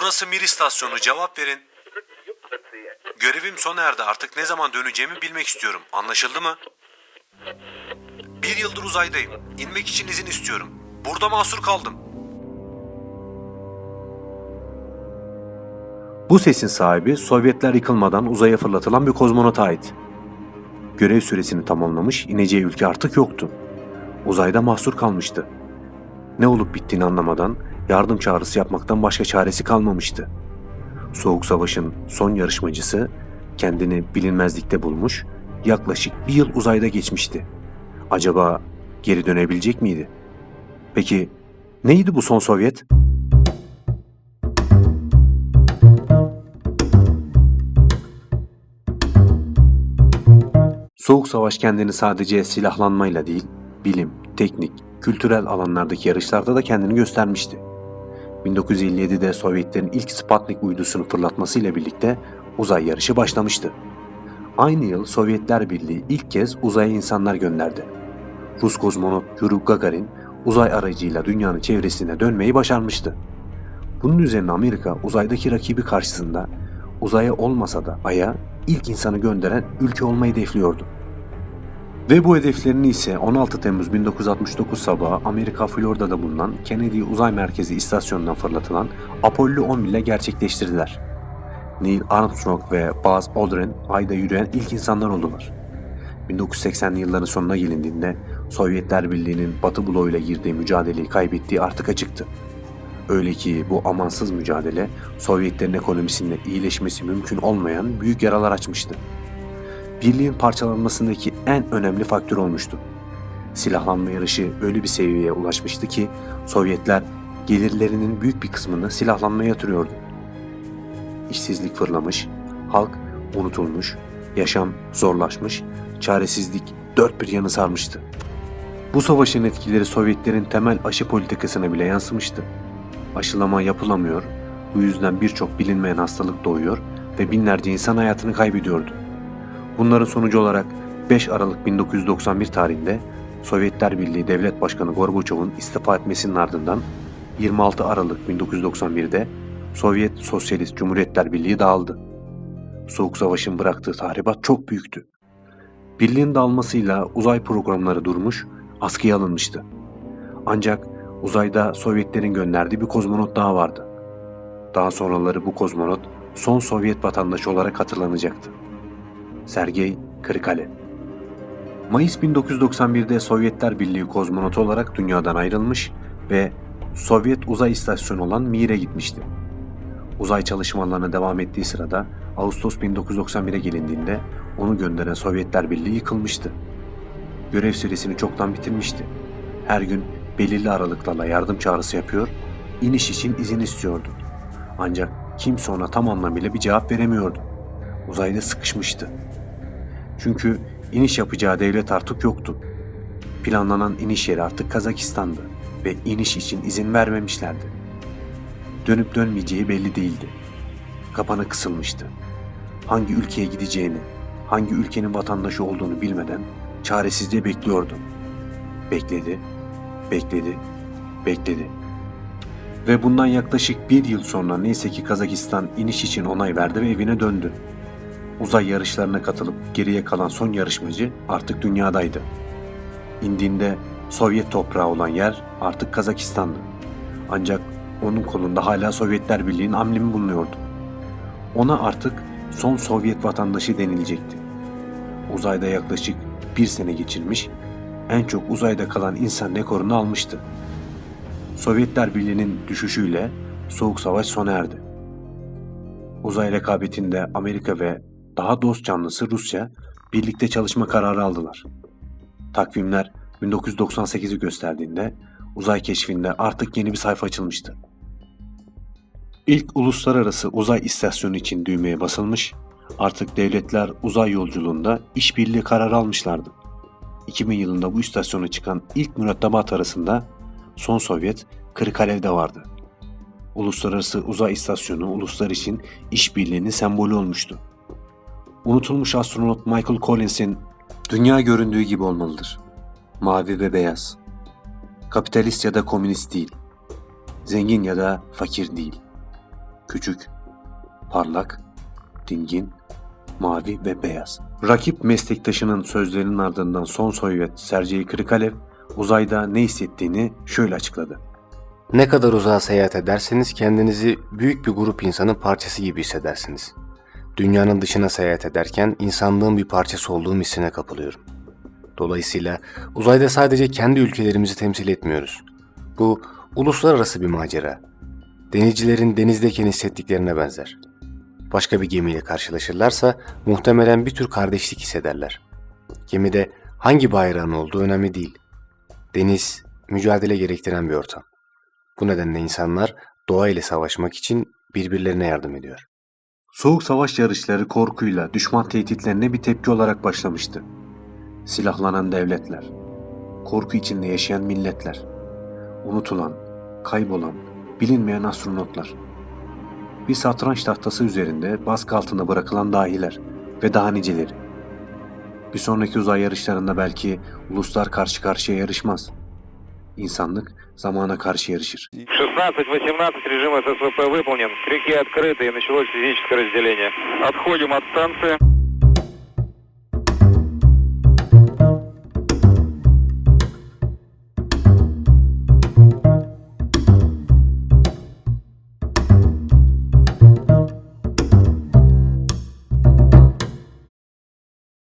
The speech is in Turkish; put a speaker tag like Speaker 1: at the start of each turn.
Speaker 1: Burası Mir istasyonu cevap verin. Görevim sona erdi artık ne zaman döneceğimi bilmek istiyorum. Anlaşıldı mı? Bir yıldır uzaydayım. İnmek için izin istiyorum. Burada mahsur kaldım. Bu sesin sahibi Sovyetler yıkılmadan uzaya fırlatılan bir kozmonota ait. Görev süresini tamamlamış, ineceği ülke artık yoktu. Uzayda mahsur kalmıştı. Ne olup bittiğini anlamadan yardım çağrısı yapmaktan başka çaresi kalmamıştı. Soğuk Savaş'ın son yarışmacısı kendini bilinmezlikte bulmuş, yaklaşık bir yıl uzayda geçmişti. Acaba geri dönebilecek miydi? Peki neydi bu son Sovyet? Soğuk Savaş kendini sadece silahlanmayla değil, bilim, teknik, kültürel alanlardaki yarışlarda da kendini göstermişti. 1957'de Sovyetlerin ilk Sputnik uydusunu fırlatmasıyla birlikte uzay yarışı başlamıştı. Aynı yıl Sovyetler Birliği ilk kez uzaya insanlar gönderdi. Rus kozmonot Yuri Gagarin uzay aracıyla dünyanın çevresine dönmeyi başarmıştı. Bunun üzerine Amerika uzaydaki rakibi karşısında uzaya olmasa da Ay'a ilk insanı gönderen ülke olmayı hedefliyordu. Ve bu hedeflerini ise 16 Temmuz 1969 sabahı Amerika Florida'da bulunan Kennedy Uzay Merkezi istasyonundan fırlatılan Apollo 11 ile gerçekleştirdiler. Neil Armstrong ve Buzz Aldrin ayda yürüyen ilk insanlar oldular. 1980'li yılların sonuna gelindiğinde Sovyetler Birliği'nin Batı bloğuyla girdiği mücadeleyi kaybettiği artık açıktı. Öyle ki bu amansız mücadele Sovyetlerin ekonomisinde iyileşmesi mümkün olmayan büyük yaralar açmıştı birliğin parçalanmasındaki en önemli faktör olmuştu. Silahlanma yarışı öyle bir seviyeye ulaşmıştı ki Sovyetler gelirlerinin büyük bir kısmını silahlanmaya yatırıyordu. İşsizlik fırlamış, halk unutulmuş, yaşam zorlaşmış, çaresizlik dört bir yanı sarmıştı. Bu savaşın etkileri Sovyetlerin temel aşı politikasına bile yansımıştı. Aşılama yapılamıyor, bu yüzden birçok bilinmeyen hastalık doğuyor ve binlerce insan hayatını kaybediyordu. Bunların sonucu olarak 5 Aralık 1991 tarihinde Sovyetler Birliği Devlet Başkanı Gorbaçov'un istifa etmesinin ardından 26 Aralık 1991'de Sovyet Sosyalist Cumhuriyetler Birliği dağıldı. Soğuk Savaş'ın bıraktığı tahribat çok büyüktü. Birliğin dağılmasıyla uzay programları durmuş, askıya alınmıştı. Ancak uzayda Sovyetlerin gönderdiği bir kozmonot daha vardı. Daha sonraları bu kozmonot son Sovyet vatandaşı olarak hatırlanacaktı. Sergey Krikalev. Mayıs 1991'de Sovyetler Birliği kozmonotu olarak dünyadan ayrılmış ve Sovyet uzay istasyonu olan Mir'e gitmişti. Uzay çalışmalarına devam ettiği sırada Ağustos 1991'e gelindiğinde onu gönderen Sovyetler Birliği yıkılmıştı. Görev süresini çoktan bitirmişti. Her gün belirli aralıklarla yardım çağrısı yapıyor, iniş için izin istiyordu. Ancak kimse ona tam anlamıyla bir cevap veremiyordu. Uzayda sıkışmıştı. Çünkü iniş yapacağı devlet artık yoktu. Planlanan iniş yeri artık Kazakistan'dı ve iniş için izin vermemişlerdi. Dönüp dönmeyeceği belli değildi. Kapanı kısılmıştı. Hangi ülkeye gideceğini, hangi ülkenin vatandaşı olduğunu bilmeden çaresizce bekliyordu. Bekledi, bekledi, bekledi. Ve bundan yaklaşık bir yıl sonra neyse ki Kazakistan iniş için onay verdi ve evine döndü. Uzay yarışlarına katılıp geriye kalan son yarışmacı artık dünyadaydı. İndiğinde Sovyet toprağı olan yer artık Kazakistan'dı. Ancak onun kolunda hala Sovyetler Birliği'nin amblemi bulunuyordu. Ona artık son Sovyet vatandaşı denilecekti. Uzayda yaklaşık bir sene geçirmiş, en çok uzayda kalan insan rekorunu almıştı. Sovyetler Birliği'nin düşüşüyle Soğuk Savaş sona erdi. Uzay rekabetinde Amerika ve daha dost canlısı Rusya birlikte çalışma kararı aldılar. Takvimler 1998'i gösterdiğinde uzay keşfinde artık yeni bir sayfa açılmıştı. İlk uluslararası uzay istasyonu için düğmeye basılmış, artık devletler uzay yolculuğunda işbirliği kararı almışlardı. 2000 yılında bu istasyona çıkan ilk mürettebat arasında son Sovyet Kırıkalev'de vardı. Uluslararası Uzay İstasyonu uluslar için işbirliğinin sembolü olmuştu. Unutulmuş astronot Michael Collins'in dünya göründüğü gibi olmalıdır. Mavi ve beyaz. Kapitalist ya da komünist değil. Zengin ya da fakir değil. Küçük, parlak, dingin, mavi ve beyaz. Rakip meslektaşının sözlerinin ardından son Sovyet Sergey Krikalev uzayda ne hissettiğini şöyle açıkladı.
Speaker 2: Ne kadar uzağa seyahat ederseniz kendinizi büyük bir grup insanın parçası gibi hissedersiniz. Dünyanın dışına seyahat ederken insanlığın bir parçası olduğum hissine kapılıyorum. Dolayısıyla uzayda sadece kendi ülkelerimizi temsil etmiyoruz. Bu uluslararası bir macera. Denizcilerin denizdeyken hissettiklerine benzer. Başka bir gemiyle karşılaşırlarsa muhtemelen bir tür kardeşlik hissederler. Gemide hangi bayrağın olduğu önemli değil. Deniz mücadele gerektiren bir ortam. Bu nedenle insanlar doğa ile savaşmak için birbirlerine yardım ediyor.
Speaker 1: Soğuk savaş yarışları korkuyla düşman tehditlerine bir tepki olarak başlamıştı. Silahlanan devletler, korku içinde yaşayan milletler, unutulan, kaybolan, bilinmeyen astronotlar. Bir satranç tahtası üzerinde baskı altında bırakılan dahiler ve daha niceleri. Bir sonraki uzay yarışlarında belki uluslar karşı karşıya yarışmaz. İnsanlık zamana karşı yarışır.
Speaker 3: 16-18 режим ССВП выполнен. Крюки открыты и началось физическое разделение. Отходим от станции.